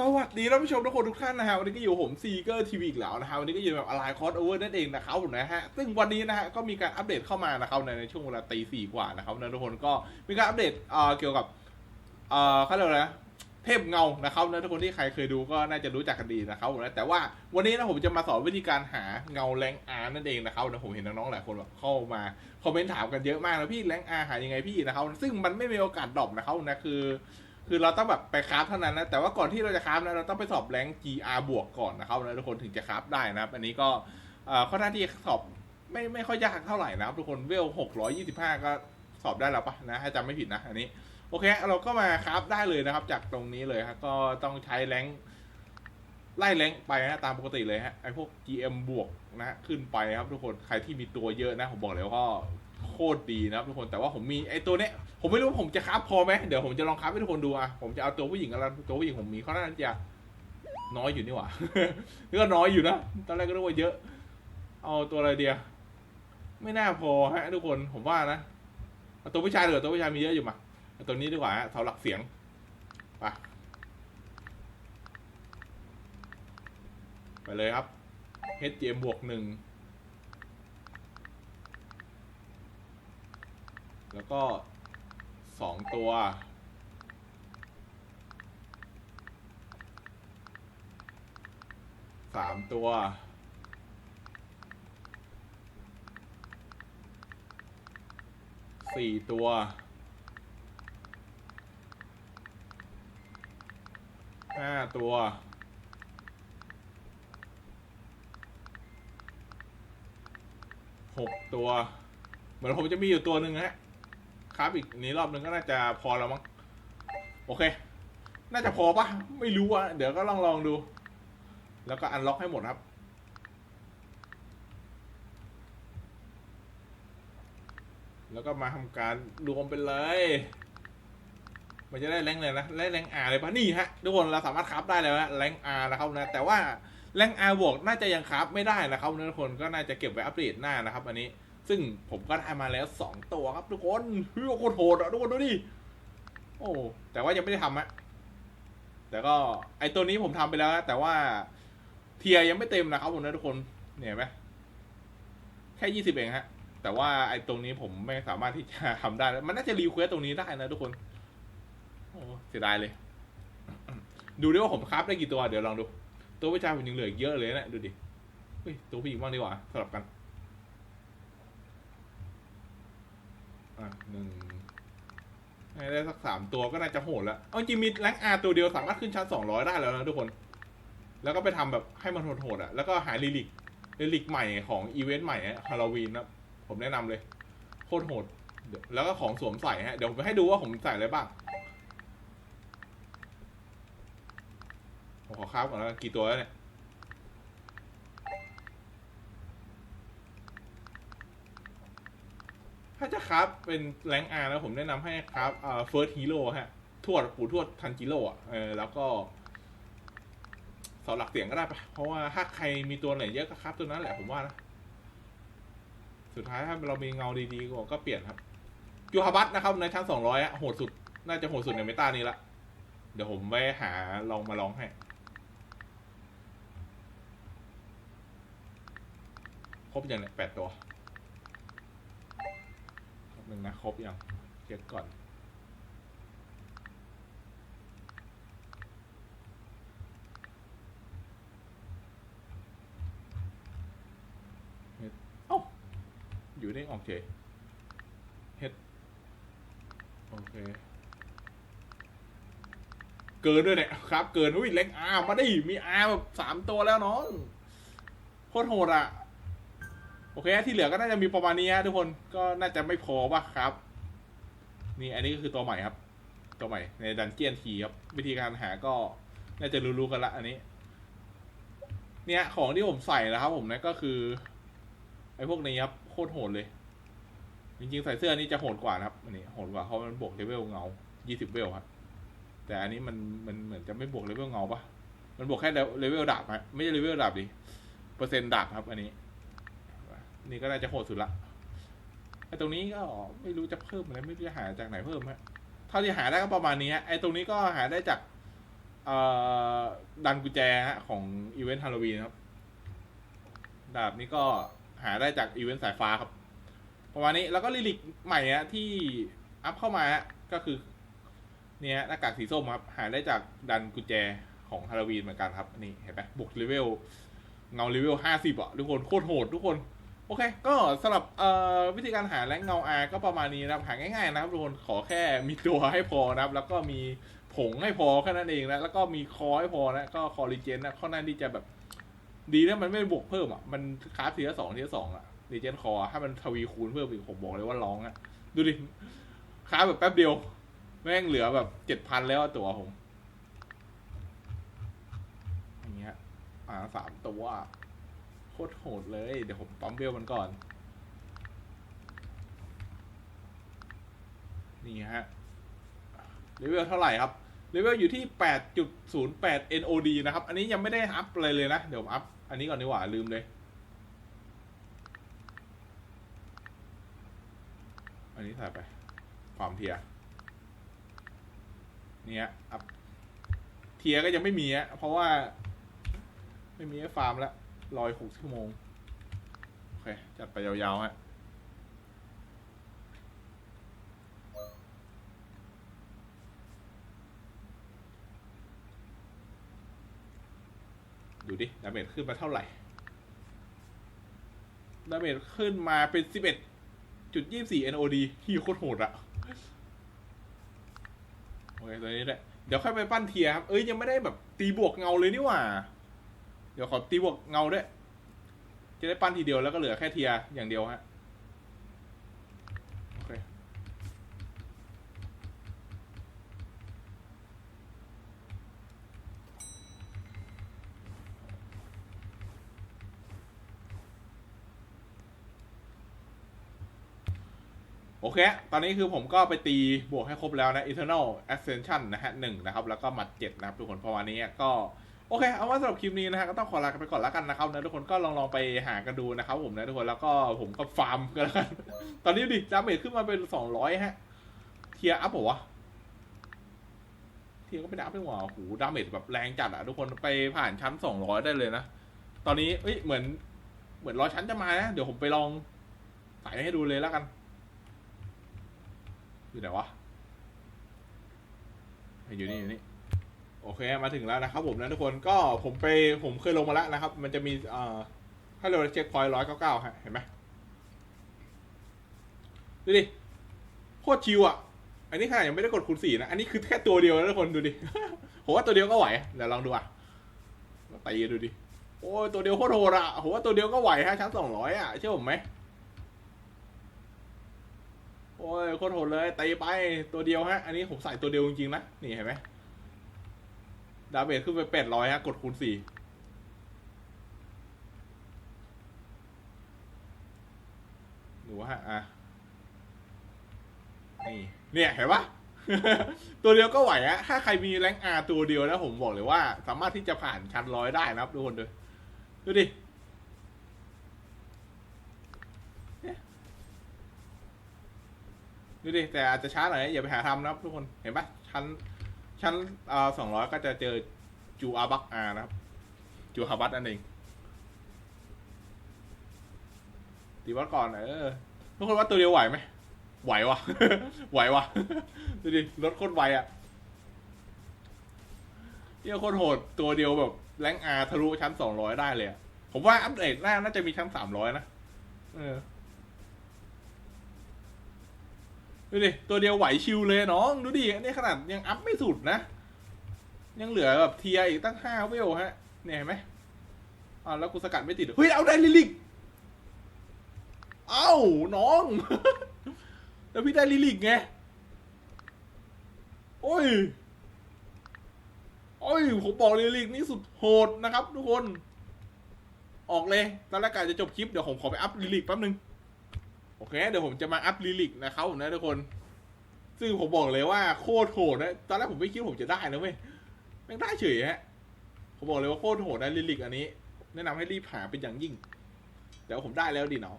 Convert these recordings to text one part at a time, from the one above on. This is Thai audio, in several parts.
สวัสดีท่านผู้ชมทุกคนทุกท่านนะฮะวันนี้ก็อยู่ผมซีเกอร์ทีวีอีกแล้วนะฮะวันนี้ก็อยู่แบบอะไรคอร์สโอเวอร์นั่นเองนะครับผมนะฮะซึ่งวันนี้นะฮะก็มีการอัปเดตเข้ามานะครับในช่วงเวลาตีสี่กว่านะครับนะทุกคนก็มีการอัปเดตเอ่อเกี่ยวกับเอ่อเขาเรียกอะไรนะเทพเงานะครับนะทุกคนที่ใครเคยดูก็น่าจะรู้จักกันดีนะครับผมนะแต่ว่าวันนี้นะผมจะมาสอนวิธีการหาเงาแรงอาร์นั่นเองนะครับนะผมเห็นน้องๆหลายคนแบบเข้ามาคอมเมนต์ถามกันเยอะมากนะพี่แรงอาร์หายังไงพี่นะครับซึ่งมันไม่มีโอกาสดรอปนะครับนะคือ คือเราต้องแบบไปคราฟเท่านั้นนะ แต่ว่าก่อนที่เราจะคราฟนะเราต้องไปสอบแรง GR บวกก่อนนะครับนะทุกคนถึงจะคราฟได้นะครับ อันนี้ก็เอ่อค่อนข้าที่สอบไม่ไม่ค่อยยากเท่าไหร่นะครับ ทุกคนเวล 625 ก็สอบได้แล้วปะนะถ้าจำไม่ผิดนะ อันนี้โอเค เราก็มาคราฟได้เลยนะครับ จากตรงนี้เลยครับก็ต้องใช้แรงไล่แรงไปนะตามปกติเลยฮะไอพวก GM บวกนะขึ้นไปครับทุกคนใครที่มีตัวเยอะนะผมบอกเลยว่าก็ คตรดีนะครับทุกคนแต่ว่าผมมีไอตัวเนี้ยผมไม่รู้ว่าผมจะคราฟพอไหมเดี๋ยวผมจะลองคราฟให้ทุกคนดูอะผมจะเอาตัวผู้หญิงกันแล้วตัวผู้หญิงผมมีเขาน่าจะน้อยอยู่นี่หว่านี่ก็น้อยอยู่นะตอนแรกก็นึกว่าเยอะ เอาตัวอะไรเดียวไม่น่าพอฮะทุกคนผมว่านะเอาตัวผู้ชายเหลือตัวผู้ชายมีเยอะอยู่มาเอาตัวนี้ดีกว่าฮะเสาหลักเสียงไปไปเลยครับ HGM บวกหนึ่ง แล้วก็สองตัว สามตัว สี่ตัว ห้าตัว หกตัว เหมือนผมจะมีอยู่ตัวหนึ่งฮะ ครับอีกนี้รอบนึงก็น่าจะพอแล้วมั้งโอเค น่าจะพอปะไม่รู้อะเดี๋ยวก็ลองลองดู แล้วก็อันล็อกให้หมดครับ แล้วก็มาทำการรวมไปเลย มันจะได้แรงเลยนะได้แรงอาเลยปะนี่ฮะทุกคนเราสามารถคราฟได้แล้วนะแรงอานะครับนะ แต่ว่าแรงอาบวกน่าจะยังคราฟไม่ได้นะครับทุกคนก็น่าจะเก็บไว้อัปเดตหน้านะครับ อันนี้ ซึ่งผมก็ได้มาแล้วสองตัวครับทุกคนเฮ้ยโคตรโหดอะทุกคนดูดิโอ้แต่ว่ายังไม่ได้ทำอะแต่ก็ไอตัวนี้ผมทำไปแล้ว แต่ว่าเทียยังไม่เต็มนะครับผมนะทุกคนเนี่ยเห็นไหมแค่ยี่สิบเองฮะ แต่ว่าไอตรงนี้ผมไม่สามารถที่จะทำได้ มันน่าจะรีเควสตรงนี้ได้นะทุกคนโอ้เสียดายเลย ดูดิว่าผมคราฟได้กี่ตัวเดี๋ยวลองดู ตัวผู้ชายผมยังเหลือเยอะเลยนะดูดิตัวผู้หญิงบ้างดีกว่าสลับกัน อะหนึ่งให้ได้สักสามตัวก็น่าจะโหดแล้ว เอาจริงมีแรงอาตัวเดียวสามารถขึ้นชั้นสองร้อยได้แล้วนะทุกคน แล้วก็ไปทำแบบให้มันโหดๆอะ แล้วก็หาลิลิกลิลิกใหม่ของอีเวนต์ใหม่ฮาโลวีนนะ ผมแนะนำเลย โคตรโหด แล้วก็ของสวมใส่ฮะ เดี๋ยวผมไปให้ดูว่าผมใส่อะไรบ้าง ผมขอค้าบก่อนแล้วกันกี่ตัวแล้วเนี่ย ถ้าจะครับเป็นแรงอาร์นะผมแนะนำให้ครับเอ่อเฟิร์สฮีโร่ฮะ ทวดปู่ทวดทันจิโร่อะเออแล้วก็เสาหลักเสียงก็ได้ปะเพราะว่าถ้าใครมีตัวไหนเยอะก็ครับตัวนั้นแหละผมว่านะ สุดท้ายถ้าเรามีเงาดีๆก็ก็เปลี่ยนครับยูฮาบัตนะครับ ในชั้นสองร้อยโหดสุด น่าจะโหดสุดในเมตานี้ละเดี๋ยวผมไปหาลองมาลองให้ ครบยังเนี่ยแปดตัว หนึ่งนะครบยังเช็คก่อนเฮ็ดอ้า อยู่ได้โอเคเฮ็ดโอเค เกินด้วยเนี่ยครับ เกิน อุ้ยเล็กอามาดิมีอาแบบสามตัวแล้วน้องโคตรโหดอะ โอเคที่เหลือก็น่าจะมีประมาณนี้ฮะทุกคนก็น่าจะไม่พอป่ะครับ นี่อันนี้ก็คือตัวใหม่ครับ ตัวใหม่ในดันเจียนทีครับ วิธีการหาก็น่าจะรู้ๆกันละอันนี้ เนี่ยของที่ผมใส่นะครับ ผมนะก็คือไอ้พวกนี้ครับโคตรโหดเลยจริงๆใส่เสื้อนี้จะโหดกว่านะครับอันนี้โหดกว่าเพราะมันบวกเลเวลเงา20เวลครับแต่อันนี้มันมันเหมือนจะไม่บวกเลเวลเงาปะมันบวกแค่เลเวลดาบฮะไม่ใช่เลเวลดาบดิ เปอร์เซ็นต์ดาบครับ อันนี้ นี่ก็น่าจะโหดสุดละไอ้ตรงนี้ก็ไม่รู้จะเพิ่มอะไรไม่รู้จะหาจากไหนเพิ่มฮะเท่าที่หาได้ก็ประมาณนี้ไอ้ตรงนี้ก็หาได้จากเอ่อดันกุญแจฮะของอีเวนต์ฮาโลวีนครับดาบนี้ก็หาได้จากอีเวนต์สายฟ้าครับประมาณนี้แล้วก็ลิลิกใหม่ฮะที่อัพเข้ามาก็คือเนี่ยหน้ากากสีส้มครับ หาได้จากดันกุญแจของฮาโลวีนเหมือนกันครับนี่เห็นไหมบวกเลเวลเงาเลเวลห้าสิบอะทุกคนโคตรโหดทุกคน โอเค ก็สำหรับวิธีการหาแรงเงาอาก็ประมาณนี้นะครับ หาง่ายๆนะครับทุกคนขอแค่มีตัวให้พอนะครับ แล้วก็มีผงให้พอแค่นั้นเองนะ แล้วก็มีคอให้พอนะ ก็คอรีเจนนะค่อนข้างที่จะแบบ ดีนะมันไม่บวกเพิ่มอะ มันคราฟทีละสองทีละสองอะรีเจนคอถ้มันทวีคูณเพิ่มอีกผมบอกเลยว่าร้องอะ ดูดิคราแบบแป๊บเดียว แม่งเหลือแบบเจ็ดพันแล้วตัวผมอย่างเงี้ยอ่าสามตัว คตรโหดเลย เดี๋ยวผมปั๊มเบลมันก่อน นี่ฮะเลเวลเท่าไหร่ครับเลเวลอยู่ที่ 8.08 NOD นะครับ อันนี้ยังไม่ได้อัพอะไรเลยนะ เดี๋ยวผมอัพอันนี้ก่อนดีกว่า ลืมเลย อันนี้ใส่ไป ความเทียเนี่ยอัพเทียก็ยังไม่มีอะเพราะว่า ไม่มีฟาร์มแล้ว รอยหกชั่วโมง โอเค จัดไปยาวๆฮะดูดิ ดาเมจขึ้นมาเท่าไหร่ ดาเมจขึ้นมาเป็น11.24 NOD ที่โคตรโหดอะโอเค ตัวนี้แหละ เดี๋ยวค่อยไปปั้นเทียครับ เอ้ย ยังไม่ได้แบบตีบวกเงาเลยนี่หว่า เดี๋ยวขอตีบวกเงาด้วย จะได้ปั้นทีเดียวแล้วก็เหลือแค่เทียอย่างเดียวฮะโอเคโอเค ตอนนี้คือผมก็ไปตีบวกให้ครบแล้วนะ Eternal Ascension นะฮะหนึ่งนะครับ แล้วก็หมัดเจ็ดนะครับ ทุกคนประมาณนี้ก็ โอเค เอาว่าสำหรับคลิปนี้นะฮะก็ต้องขอลากันไปก่อนแล้วกันนะครับนะทุกคนก็ลองลองไปหากันดูนะครับผมนะทุกคนแล้วก็ผมก็ฟาร์มกันแล้วกัน ตอนนี้ดิดาเมจขึ้นมาเป็นสองร้อยฮะ เทียอัพเหรอวะเทียก็ไม่ได้อัพไม่หว่าโอ้โหดาเมจแบบแรงจัดอะทุกคนไปผ่านชั้นสองร้อยได้เลยนะ ตอนนี้เอ้ยเหมือน เหมือนร้อยชั้นจะมานะเดี๋ยวผมไปลองใส่ให้ดูเลยแล้วกัน อยู่ไหนวะอยู่นี่อยู่นี่ โอเคมาถึงแล้วนะครับผมนะทุกคนก็ผมไปผมเคยลงมาแล้วนะครับ มันจะมีเอ่อให้เราเช็คพอยต์ร้อยเก้าเก้าฮะเห็นไหมดูดิโคตรชิวอะ อันนี้ขนาดยังไม่ได้กดคูณสี่นะ อันนี้คือแค่ตัวเดียวนะทุกคนดูดิผมว่าตัวเดียวก็ไหวเดี๋ยวลองดูอะตีดูดิโอ้ยตัวเดียวโคตรโหดอะผมว่าตัวเดียวก็ไหวฮะชั้นสองร้อยอะเชื่อผมไหมโอ้ยโคตรโหดเลยตีไปตัวเดียวฮะ อันนี้ผมใส่ตัวเดียวจริงๆนะนี่เห็นไหม ดาเมจขึ้นไปแปดร้อยฮะ กดคูณสี่ดูฮะอะ นี่ เนี่ยเห็นปะตัวเดียวก็ไหวอะถ้าใครมีแรงอาตัวเดียวนะผมบอกเลยว่า สามารถที่จะผ่านชั้นร้อยได้นะครับทุกคนดูดูดิดูดิแต่อาจจะช้าหน่อยอย่าไปหาทำนะครับทุกคนเห็นปะชั้น ชั้นสองร้อยก็จะเจอจูอาบักอานะครับ จูฮาบัตนั่นเองตีวัดก่อนเออทุกคนว่าตัวเดียวไหวไหมไหววะไหววะดูดิรถโคตรไวอะเที่ยโคตรโหดตัวเดียวแบบแรงอาทะลุชั้นสองร้อยได้เลยอะผมว่าอัปเดตหน้าน่าจะมีชั้นสามร้อยนะเออ ดูดิ ตัวเดียวไหวชิวเลยน้อง ดูดิอันนี้ขนาดยังอัพไม่สุดนะ ยังเหลือแบบเทียอีกตั้งห้าเวลฮะ เนี่ยเห็นไหมอ่าแล้วกูสกัดไม่ติด เฮ้ย เอาได้ลิลิก เอ้า น้อง แล้วพี่ได้ลิลิกไง โอ้ย โอ้ย ผมบอกลิลิกนี่สุดโหดนะครับทุกคน ออกเลยตอนแรกกะจะจบคลิป เดี๋ยวผมขอไปอัพลิลิกแป๊บนึง โอเคเดี๋ยวผมจะมาอัพลิลิกนะครับผมนะทุกคน ซึ่งผมบอกเลยว่าโคตรโหดนะ ตอนแรกผมไม่คิดผมจะได้นะเว้ยแม่งได้เฉยฮะ ผมบอกเลยว่าโคตรโหดนะลิลิกอันนี้ แนะนำให้รีบหาเป็นอย่างยิ่ง เดี๋ยวผมได้แล้วดิเนาะ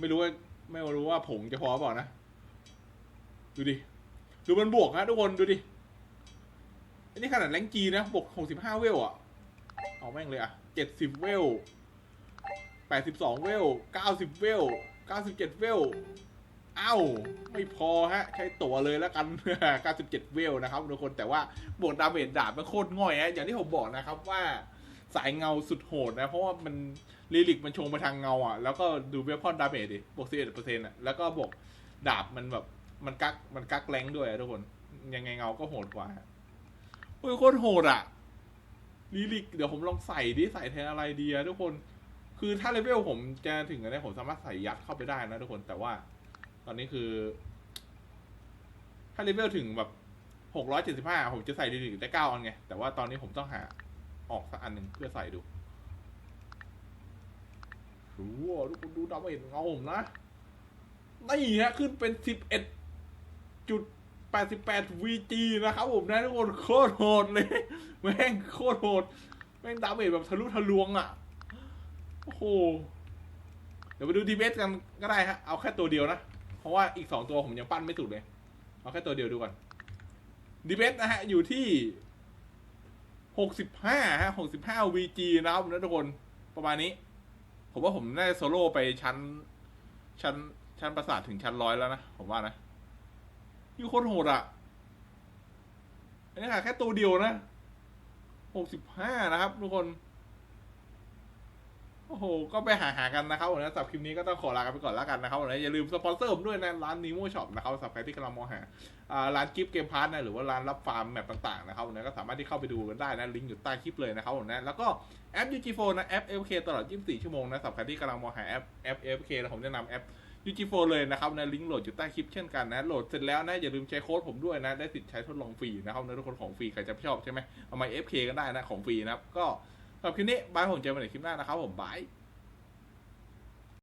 ไม่รู้ว่าไม่รู้ว่าผงจะพอเปล่านะ ดูดิ ดูมันบวกฮะทุกคนดูดิ อันนี้ขนาดแรงจีนะบวกหกสิบห้าเวลอะเอาแม่งเลยอะเจ็ดสิบเวลแปดสิบสองเวลเก้าสิบเวล เก้าสิบเวล เอ้า ไม่พอฮะ ใช้ตั๋วเลยแล้วกัน 97 เวลนะครับทุกคนแต่ว่าบวกดาเมจดาบมันโคตรง่อยฮะอย่างที่ผมบอกนะครับว่าสายเงาสุดโหดนะ เพราะว่ามันลิลิกมันชงไปทางเงาอะ แล้วก็ดูเวพอนดาเมจดิบวก 11%อะ แล้วก็บวกดาบมันแบบมันกักมันกักแรงด้วยทุกคน ยังไงเงาก็โหดกว่าโอ้ยโคตรโหดอะลิลิก เดี๋ยวผมลองใส่ดิ ใส่แทนอะไรดีอะทุกคน คือถ้าเลเวลผมจะถึงกันได้ผมสามารถใส่ยัดเข้าไปได้นะทุกคนแต่ว่า ตอนนี้คือ ถ้าเลเวลถึงแบบหกร้อยเจ็ดสิบห้าผมจะใส่ดีลิกได้เก้าอันไง แต่ว่าตอนนี้ผมต้องหาออกสักอันหนึ่งเพื่อใส่ดูดูอะทุกคนดูดาเห็นเงาผมนะนี่ฮะขึ้นเป็นสิบเอ็ดจุดแปดสิบแปด VG นะครับผมนะทุกคนโคตรโหดเลย แม่งโคตรโหด แม่งดาเมจแบบทะลุทะลวงอะ โอ้โห เดี๋ยวไปดูดีเบสกันก็ได้ฮะ เอาแค่ตัวเดียวนะ เพราะว่าอีกสองตัวผมยังปั้นไม่สุดเลย เอาแค่ตัวเดียวดูก่อนดีเบสนะฮะ อยู่ที่หกสิบห้าฮะหกสิบห้า VG นะครับนะทุกคน ประมาณนี้ ผมว่าผมน่าจะโซโล่ไปชั้น ชั้น ชั้นประสาทถึงชั้นร้อยแล้วนะ ผมว่านะนี่โคตรโหดอะอันนี้ค่ะแค่ตัวเดียวนะหกสิบห้านะครับ ทุกคน โอ้โห ก็ไปหาหากันนะครับวันนี้สำหรับคลิปนี้ก็ต้องขอลากันไปก่อนแล้วกันนะครับวันนี้อย่าลืมสปอนเซอร์ผมด้วยนะ ร้านนีโมช็อปนะครับสำหรับใครที่กำลังมองหาร้านกิฟต์เกมพาร์ทนะ หรือว่าร้านรับฟาร์มแมปต่างๆนะครับวันนี้ก็สามารถที่เข้าไปดูกันได้นะ ลิงก์อยู่ใต้คลิปเลยนะครับผมนะ แล้วก็แอป UGFO นะ แอป FK ตลอด 24 ชั่วโมงนะสำหรับใครที่กำลังมองหาแอปแอป FK นะผมแนะนำแอป UGFO เลยนะครับนะลิงก์โหลดอยู่ใต้คลิปเช่นกันนะโหลดเสร็จแล้วนะอย่าลืมใช้โค้ดผมด้วยนะได้สิทธิ์ใช้ทดลองฟรีนะครับนะทุกคนของฟรีใครจะชอบใช่ไหมเอามา FK กันได้นะของฟรีนะครับก็ สำหรับคลิปนี้บายผมเจอกันในคลิปหน้านะครับผมบาย